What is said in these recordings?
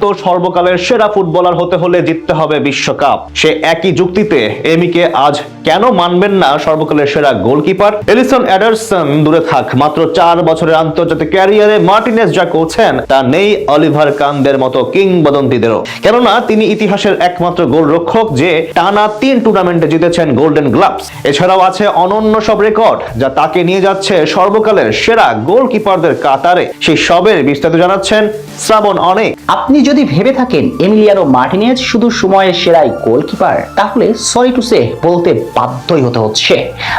তো সর্বকালের সেরা ফুটবলার হতে হলে জিততে হবে বিশ্বকাপ। সে একই যুক্তিতে এমিকে আজ কেন মানবেন না সর্বকালের সেরা গোলকিপার? এলিসন অ্যাডারসন দূরে থাক, মাত্র চার বছরের আন্তর্জাতিক ক্যারিয়ারে মার্টিনেস যা করছেন, তা নেই অলিভার কানদের মতো কিংবদন্তিদেরও। কেননা, তিনি ইতিহাসের একমাত্র গোলরক্ষক যে টানা তিন টুর্নামেন্টে জিতেছেন গোল্ডেন গ্লাভস। এছাড়াও আছে অনন্য সব রেকর্ড, যা তাকে নিয়ে যাচ্ছে সর্বকালের সেরা গোলকিপারদের কাতারে। সেই সবের বিস্তারিত জানাচ্ছেন শ্রাবণ অনেক। আপনি যদি ভেবে থাকেন এমিলিয়ানো মার্টিনেজ শুধু সময়ের সেরাই গোলকিপার, তাহলে সরি টু সে বলতে বাধ্যই হতে হচ্ছে।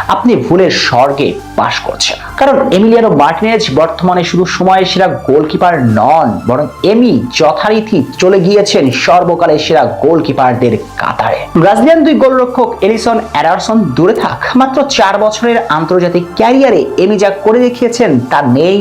আপনি ভুলের স্বর্গে বাস করছেন। কারণ এমিলিয়ানো মার্টিনেজ বর্তমানে শুধু সময়ের সেরা গোলকিপার নন, বরং এমি যথারীতি চলে গিয়েছেন সর্বকালের সেরা গোলকিপারদের কাতারে। ব্রাজিলিয়ান দুই গোলরক্ষক এলিসন অ্যাডারসন দূরে থাক। মাত্র চার বছরের আন্তর্জাতিক ক্যারিয়ারে এমি যা করে দেখিয়েছেন তা নেই।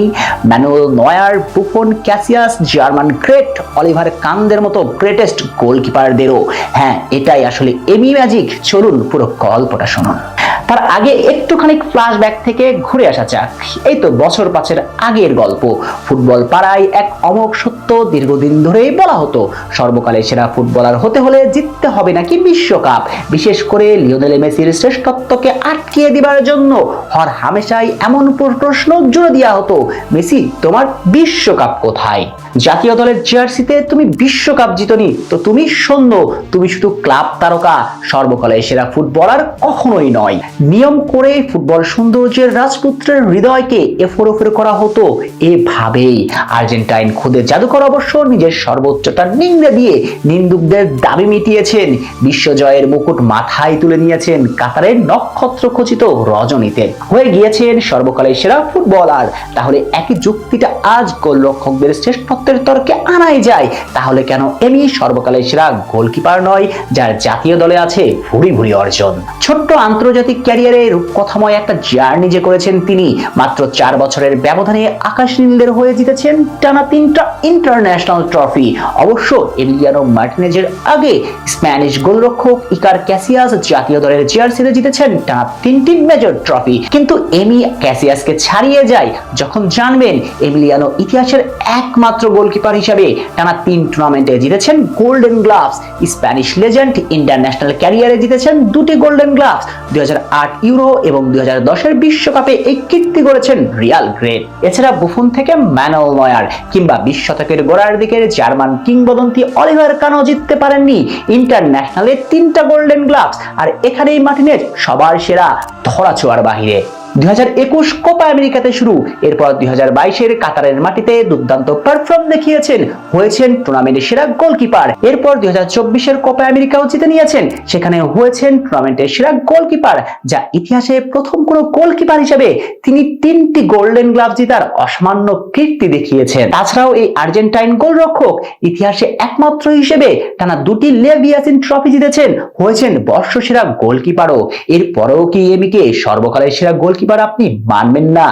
Manuel Neuer, Buffon Casillas, German great, Oliver কানদের মতো গ্রেটেস্ট গোলকিপারদেরও হ্যাঁ এটাই আসলে এমি ম্যাজিক চলুন পুরো গল্পটা শুনুন। তার আগে একটুখানি ফ্ল্যাশব্যাক থেকে ঘুরে আসা যাক। এই তো বছর পাঁচের আগের গল্প। ফুটবল পাড়ায় এক অমোঘ সত্য দীর্ঘদিন ধরেই বলা হতো, সর্বকালের সেরা ফুটবলার হতে হলে জিততে হবে নাকি বিশ্বকাপ? বিশেষ করে লিওনেল মেসির শ্রেষ্ঠত্বকে আটকিয়ে দিবার জন্য হর হামেশাই এমন প্রশ্ন জুড়ে দেওয়া হতো, মেসি, তোমার বিশ্বকাপ কোথায়? জাতীয় দলের জার্সিতে তুমি বিশ্বকাপ জিতনি, তো তুমি শূন্য তুমি শুধু ক্লাব তারকা, সর্বকালের সেরা ফুটবলার কখনোই নয়। নিয়ম করে ফুটবল সৌন্দর্যের রাজপুত্রের হৃদয়কে এফোর ওফর করা হতো এভাবেই। আর্জেন্টাইন খুদে জাদুকর অবশ্য নিজের সর্বোচ্চটা নিংড়ে দিয়ে নিন্দুকদের দাবি মিটিয়েছেন। বিশ্বজয়ের মুকুট মাথায় তুলে নিয়েছেন কাতারের নক্ষত্র খচিত রজনীতে। হয়ে গিয়েছেন সর্বকালের সেরা ফুটবলার। তাহলে একই যুক্তিটা আজ গোলরক্ষকদের শ্রেষ্ঠত্বের তর্কে আনাই যায়। তাহলে কেন এমনি সর্বকালের সেরা গোলকিপার নয়, যার জাতীয় দলে আছে ভুরি ভুরি অর্জন? ছোট্ট আন্তর্জাতিক ক্যারিয়ারে রূপকথাময় একটা জার্নি যে করেছেন তিনি, মাত্র চার বছরের ব্যবধানে আকাশ নীলদের হয়ে জিতেছেন টানা তিনটা ইন্টারন্যাশনাল ট্রফি অবশ্য এমিলিয়ানো মার্টিনেজের আগে স্প্যানিশ গোলরক্ষক ইকার ক্যাসিয়াস জাতীয় দলের জার্সিতে জিতেছেন টানা তিনটি মেজর ট্রফি কিন্তু এমি ক্যাসিয়াসকে ছাড়িয়ে যায় যখন জানবেন এমিলিয়ানো ইতিহাসের একমাত্র গোলকিপার হিসাবে টানা তিন টুর্নামেন্টে জিতেছেন golden gloves Spanish legend international ক্যারিয়ারে জিতেছেন দুটি গোল্ডেন গ্লাভস দুই হাজার আট ইউরো এবং দুই হাজার বিশ্বকাপে এই কীর্তি গড়েছেন রিয়াল গ্রেট। এছাড়া বুফুন থেকে ম্যানল নয়ার কিংবা বিশ শতকের গোড়ার দিকের জার্মান কিংবদন্তি অলিভার কানো জিততে পারেননি। ইন্টারন্যাশনালে তিনটা গোল্ডেন গ্লাভস, আর এখানেই মার্টিনেজ সবার সেরা ধরা ছোঁয়ার বাহিরে। দুই হাজার একুশ কোপা আমেরিকাতে শুরু। এরপর দুই হাজার বাইশের কাতারের মাটিতে দুর্দান্ত পারফর্ম দেখিয়েছেন, হয়েছেন টুর্নামেন্টের সেরা গোলকিপার এরপর দুই হাজার চব্বিশের কোপা আমেরিকাও জিতে নিয়েছেন, সেখানে হয়েছেন টুর্নামেন্টের সেরা গোলকিপার যা ইতিহাসে প্রথম কোনো গোলকিপার হিসেবে তিনি তিনটি গোল্ডেন গ্লাভ জেতার অসামান্য কীর্তি দেখিয়েছেন। তাছাড়াও এই আর্জেন্টাইন গোলরক্ষক ইতিহাসে একমাত্র হিসেবে টানা দুটি লেভিয়াসিন ট্রফি জিতেছেন, হয়েছেন বর্ষসেরা গোলকিপারও এরপরেও কি এমিকে সর্বকালের সেরা গোলকিপার আপনি মানবেন না।